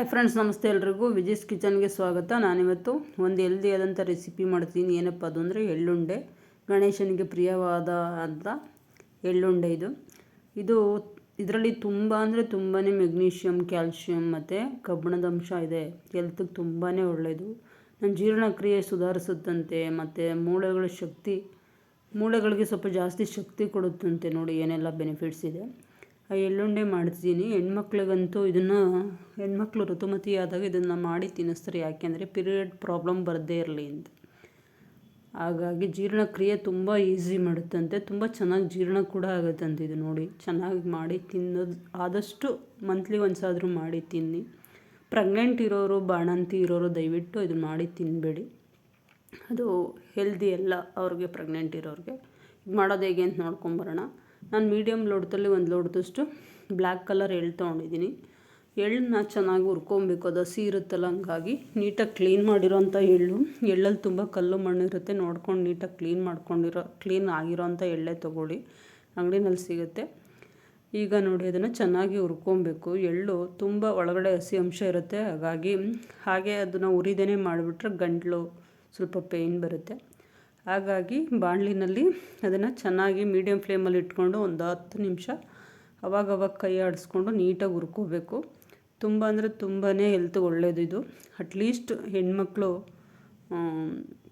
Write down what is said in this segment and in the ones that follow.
Hi friends ನಮಸ್ತೆ ಎಲ್ರಿಗೂ. ವಿಜಯ್ಸ್ ಕಿಚನ್ಗೆ ಸ್ವಾಗತ. ನಾನಿವತ್ತು ಒಂದು ಹೆಲ್ದಿಯಾದಂಥ ರೆಸಿಪಿ ಮಾಡ್ತೀನಿ. ಏನಪ್ಪ ಅದು ಅಂದರೆ ಎಳ್ಳುಂಡೆ. ಗಣೇಶನಿಗೆ ಪ್ರಿಯವಾದ ಅಂತ ಎಳ್ಳುಂಡೆ ಇದು. ಇದು ಇದರಲ್ಲಿ ತುಂಬ ಅಂದರೆ ತುಂಬಾ ಮೆಗ್ನೀಷಿಯಮ್ ಕ್ಯಾಲ್ಸಿಯಂ ಮತ್ತು ಕಬ್ಬಿಣದ ಅಂಶ ಇದೆ. ಹೆಲ್ತಿಗೆ ತುಂಬಾ ಒಳ್ಳೆಯದು ನನ್ನ ಜೀರ್ಣಕ್ರಿಯೆ ಸುಧಾರಿಸುತ್ತಂತೆ, ಮತ್ತು ಮೂಳೆಗಳ ಶಕ್ತಿ, ಮೂಳೆಗಳಿಗೆ ಸ್ವಲ್ಪ ಜಾಸ್ತಿ ಶಕ್ತಿ ಕೊಡುತ್ತಂತೆ ನೋಡಿ ಏನೆಲ್ಲ ಬೆನಿಫಿಟ್ಸ್ ಇದೆ. ಎಳ್ಳುಂಡೆ ಮಾಡ್ತಿದ್ದೀನಿ. ಹೆಣ್ಮಕ್ಳಿಗಂತೂ ಇದನ್ನು, ಹೆಣ್ಮಕ್ಳು ಋತುಮತಿ ಆದಾಗ ಇದನ್ನು ಮಾಡಿ ತಿನ್ನಿಸ್ತಾರೆ. ಯಾಕೆಂದರೆ ಪಿರಿಯಡ್ ಪ್ರಾಬ್ಲಮ್ ಬರದೇ ಇರಲಿ ಅಂತ. ಹಾಗಾಗಿ ಜೀರ್ಣಕ್ರಿಯೆ ತುಂಬ ಈಸಿ ಮಾಡುತ್ತಂತೆ. ತುಂಬ ಚೆನ್ನಾಗಿ ಜೀರ್ಣ ಕೂಡ ಆಗುತ್ತಂತೆ ಇದು ನೋಡಿ. ಚೆನ್ನಾಗಿ ಮಾಡಿ ತಿನ್ನೋದು, ಆದಷ್ಟು ಮಂತ್ಲಿ ಒಂದ್ಸಾದರೂ ಮಾಡಿ ತಿನ್ನಿ. ಪ್ರೆಗ್ನೆಂಟ್ ಇರೋರು, ಬಾಣಂತಿ ಇರೋರು ದಯವಿಟ್ಟು ಇದನ್ನು ಮಾಡಿ ತಿನ್ನಬೇಡಿ ಅದು ಹೆಲ್ದಿ ಎಲ್ಲ ಅವ್ರಿಗೆ, ಪ್ರೆಗ್ನೆಂಟ್ ಇರೋರಿಗೆ. ಇದು ಮಾಡೋದು ಹೇಗೆ ಅಂತ ನೋಡ್ಕೊಂಬರೋಣ ನಾನು ಮೀಡಿಯಮ್ ಲೋಟದಲ್ಲಿ ಒಂದು ಲೋಟದಷ್ಟು ಬ್ಲ್ಯಾಕ್ ಕಲರ್ ಎಳ್ಳು ತೊಗೊಂಡಿದ್ದೀನಿ. ಎಳ್ಳನ್ನ ಚೆನ್ನಾಗಿ ಹುರ್ಕೊಬೇಕು, ಅದು ಹಸಿ ಇರುತ್ತಲ್ಲ, ಹಂಗಾಗಿ ನೀಟಾಗಿ ಕ್ಲೀನ್ ಮಾಡಿರೋಂಥ ಎಳ್ಳು. ಎಳ್ಳಲ್ಲಿ ತುಂಬ ಕಲ್ಲು ಮಣ್ಣು ಇರುತ್ತೆ, ನೋಡ್ಕೊಂಡು ನೀಟಾಗಿ ಕ್ಲೀನ್ ಮಾಡ್ಕೊಂಡಿರೋ, ಕ್ಲೀನ್ ಆಗಿರೋಂಥ ಎಳ್ಳೆ ತೊಗೊಳ್ಳಿ. ಅಂಗಡಿನಲ್ಲಿ ಸಿಗುತ್ತೆ. ಈಗ ನೋಡಿ, ಅದನ್ನು ಚೆನ್ನಾಗಿ ಹುರ್ಕೊಬೇಕು. ಎಳ್ಳು ತುಂಬ ಒಳಗಡೆ ಹಸಿ ಅಂಶ ಇರುತ್ತೆ, ಹಾಗಾಗಿ ಹಾಗೆ ಅದನ್ನು ಉರಿದೇನೆ ಮಾಡಿಬಿಟ್ರೆ ಗಂಟಲು ಸ್ವಲ್ಪ ಪೇಯ್ನ್ ಬರುತ್ತೆ. ಹಾಗಾಗಿ ಬಾಣಲಿನಲ್ಲಿ ಅದನ್ನು ಚೆನ್ನಾಗಿ ಮೀಡಿಯಮ್ ಫ್ಲೇಮಲ್ಲಿ ಇಟ್ಕೊಂಡು ಒಂದು ಹತ್ತು ನಿಮಿಷ ಅವಾಗವಾಗ ಕೈ ಆಡಿಸ್ಕೊಂಡು ನೀಟಾಗಿ ಹುರ್ಕೋಬೇಕು. ತುಂಬ ಅಂದರೆ ತುಂಬಾ ಹೆಲ್ತ್ ಒಳ್ಳೆಯದು ಇದು. ಅಟ್ಲೀಸ್ಟ್ ಹೆಣ್ಮಕ್ಳು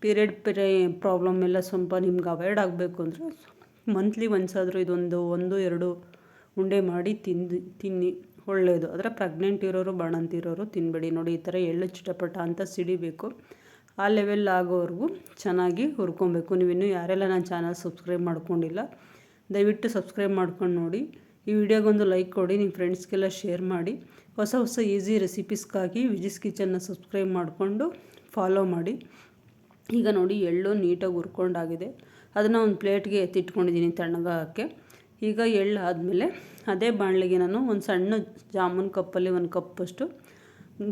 ಪೀರಿಯಡ್ ಪಿರೇ ಪ್ರಾಬ್ಲಮ್ ಎಲ್ಲ ಸ್ವಲ್ಪ ನಿಮ್ಗೆ ಅವಾಯ್ಡ್ ಆಗಬೇಕು ಅಂದರೆ ಮಂತ್ಲಿ ಒನ್ಸಾದರೂ ಇದೊಂದು ಒಂದು, ಎರಡು ಉಂಡೆ ಮಾಡಿ ತಿಂದು, ತಿನ್ನಿ. ಒಳ್ಳೆಯದು ಆದರೆ ಪ್ರೆಗ್ನೆಂಟ್ ಇರೋರು, ಬಾಣಂತಿರೋರು ತಿನ್ನಬೇಡಿ ನೋಡಿ, ಈ ಥರ ಎಳ್ಳು ಚಿಟಪಟ ಅಂತ ಸಿಡಿಬೇಕು. ಆ ಲೆವೆಲ್ ಆಗೋವರೆಗೂ ಚೆನ್ನಾಗಿ ಹುರ್ಕೊಬೇಕು. ನೀವಿನ್ನೂ ಯಾರೆಲ್ಲ ನನ್ನ ಚಾನಲ್ ಸಬ್ಸ್ಕ್ರೈಬ್ ಮಾಡ್ಕೊಂಡಿಲ್ಲ, ದಯವಿಟ್ಟು ಸಬ್ಸ್ಕ್ರೈಬ್ ಮಾಡ್ಕೊಂಡು ನೋಡಿ. ಈ ವಿಡಿಯೋಗೊಂದು ಲೈಕ್ ಕೊಡಿ ನಿಮ್ಮ ಫ್ರೆಂಡ್ಸ್ಗೆಲ್ಲ ಶೇರ್ ಮಾಡಿ. ಹೊಸ ಹೊಸ ಈಸಿ ರೆಸಿಪೀಸ್ಗಾಗಿ ವಿಜಿಸ್ ಕಿಚನ್ನ ಸಬ್ಸ್ಕ್ರೈಬ್ ಮಾಡಿಕೊಂಡು ಫಾಲೋ ಮಾಡಿ. ಈಗ ನೋಡಿ, ಎಳ್ಳು ನೀಟಾಗಿ ಹುರ್ಕೊಂಡಾಗಿದೆ. ಅದನ್ನು ಒಂದು ಪ್ಲೇಟ್ಗೆ ಎತ್ತಿಟ್ಕೊಂಡಿದ್ದೀನಿ ತಣ್ಣಗಾಗಕ್ಕೆ. ಈಗ ಎಳ್ಳು ಆದಮೇಲೆ ಅದೇ ಬಾಣಲೆಗೆ ನಾನು ಒಂದು ಸಣ್ಣ ಜಾಮೂನ್ ಕಪ್ಪಲ್ಲಿ ಒಂದು ಕಪ್ಪಷ್ಟು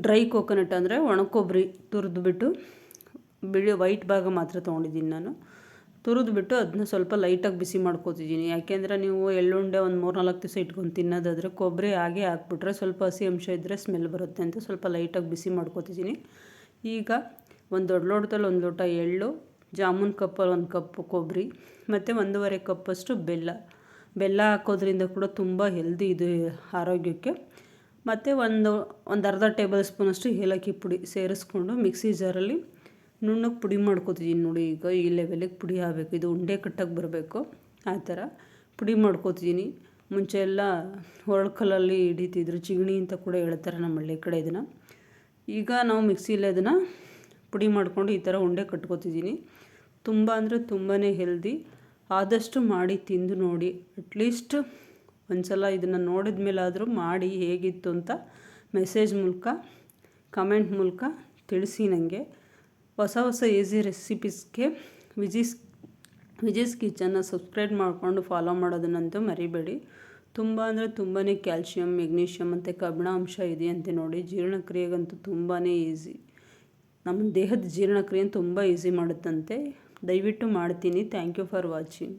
ಡ್ರೈ ಕೋಕೋನಟ್ ಅಂದರೆ ಒಣಕೊಬ್ಬರಿ ತುರಿದ್ಬಿಟ್ಟು ಬಿಳಿ ವೈಟ್ ಭಾಗ ಮಾತ್ರ ತೊಗೊಂಡಿದ್ದೀನಿ ನಾನು. ತುರಿದ್ಬಿಟ್ಟು ಅದನ್ನ ಸ್ವಲ್ಪ ಲೈಟಾಗಿ ಬಿಸಿ ಮಾಡ್ಕೋತಿದ್ದೀನಿ. ಯಾಕೆಂದರೆ ನೀವು ಎಳ್ಳುಂಡೆ ಒಂದು ಮೂರು ನಾಲ್ಕು ದಿವಸ ಇಟ್ಕೊಂಡು ತಿನ್ನೋದಾದರೆ ಕೊಬ್ಬರಿ ಹಾಗೆ ಹಾಕ್ಬಿಟ್ರೆ ಸ್ವಲ್ಪ ಹಸಿ ಅಂಶ ಇದ್ದರೆ ಸ್ಮೆಲ್ ಬರುತ್ತೆ ಅಂತ ಸ್ವಲ್ಪ ಲೈಟಾಗಿ ಬಿಸಿ ಮಾಡ್ಕೋತಿದ್ದೀನಿ. ಈಗ ಒಂದು ದೊಡ್ಡ ಲೋಟದಲ್ಲಿ ಒಂದು ಲೋಟ ಎಳ್ಳು, ಜಾಮೂನ್ ಕಪ್ಪಲ್ಲಿ ಒಂದು ಕಪ್ಪು ಕೊಬ್ಬರಿ, ಮತ್ತು ಒಂದೂವರೆ ಕಪ್ಪಷ್ಟು ಬೆಲ್ಲ. ಬೆಲ್ಲ ಹಾಕೋದ್ರಿಂದ ಕೂಡ ತುಂಬ ಹೆಲ್ದಿ ಇದು ಆರೋಗ್ಯಕ್ಕೆ. ಮತ್ತು ಒಂದು ಒಂದು ಅರ್ಧ ಟೇಬಲ್ ಸ್ಪೂನಷ್ಟು ಏಲಕ್ಕಿ ಪುಡಿ ಸೇರಿಸ್ಕೊಂಡು ಮಿಕ್ಸಿ ಜಾರಲ್ಲಿ ನುಣ್ಣಗೆ ಪುಡಿ ಮಾಡ್ಕೋತಿದ್ದೀನಿ ನೋಡಿ, ಈಗ ಈ ಲೆವೆಲಿಗೆ ಪುಡಿ ಆಗಬೇಕು. ಇದು ಉಂಡೆ ಕಟ್ಟಕ್ಕೆ ಬರಬೇಕು. ಆ ಥರ ಪುಡಿ ಮಾಡ್ಕೋತಿದ್ದೀನಿ ಮುಂಚೆ ಎಲ್ಲ ಹೊರಳ್ಕಲ್ಲಲ್ಲಿ ಹಿಡಿತಿದ್ರು. ಚಿಗಣಿ ಅಂತ ಕೂಡ ಹೇಳ್ತಾರೆ ನಮ್ಮ ಹಳ್ಳಿ ಕಡೆ ಇದನ್ನು. ಈಗ ನಾವು ಮಿಕ್ಸಿಲಿ ಅದನ್ನು ಪುಡಿ ಮಾಡಿಕೊಂಡು ಈ ಥರ ಉಂಡೆ ಕಟ್ಕೋತಿದ್ದೀನಿ ತುಂಬ ಅಂದರೆ ತುಂಬಾ ಹೆಲ್ದಿ ಆದಷ್ಟು ಮಾಡಿ ತಿಂದು ನೋಡಿ. ಅಟ್ಲೀಸ್ಟ್ ಒಂದು ಸಲ ಇದನ್ನು ನೋಡಿದ ಮೇಲಾದರೂ ಮಾಡಿ ಹೇಗಿತ್ತು ಅಂತ ಮೆಸೇಜ್ ಮೂಲಕ ಕಮೆಂಟ್ ಮೂಲಕ ತಿಳಿಸಿ ನನಗೆ ಹೊಸ ಹೊಸ ಈಸಿ ರೆಸಿಪೀಸ್ಗೆ ವಿಜಿಸ್ ವಿಜಿಸ್ ಕಿಚನ್ನ ಸಬ್ಸ್ಕ್ರೈಬ್ ಮಾಡಿಕೊಂಡು ಫಾಲೋ ಮಾಡೋದನ್ನಂತೂ ಮರಿಬೇಡಿ. ತುಂಬ ಅಂದರೆ ತುಂಬಾ ಕ್ಯಾಲ್ಶಿಯಂ, ಮೆಗ್ನೀಷಿಯಂ ಮತ್ತು ಕಬ್ಬಿಣ ಅಂಶ ಇದೆಯಂತೆ ನೋಡಿ. ಜೀರ್ಣಕ್ರಿಯೆಗಂತೂ ತುಂಬಾ ಈಸಿ. ನಮ್ಮ ದೇಹದ ಜೀರ್ಣಕ್ರಿಯೆ ತುಂಬ ಈಸಿ ಮಾಡುತ್ತಂತೆ. ದಯವಿಟ್ಟು ಮಾಡ್ತೀನಿ. Thank you for watching.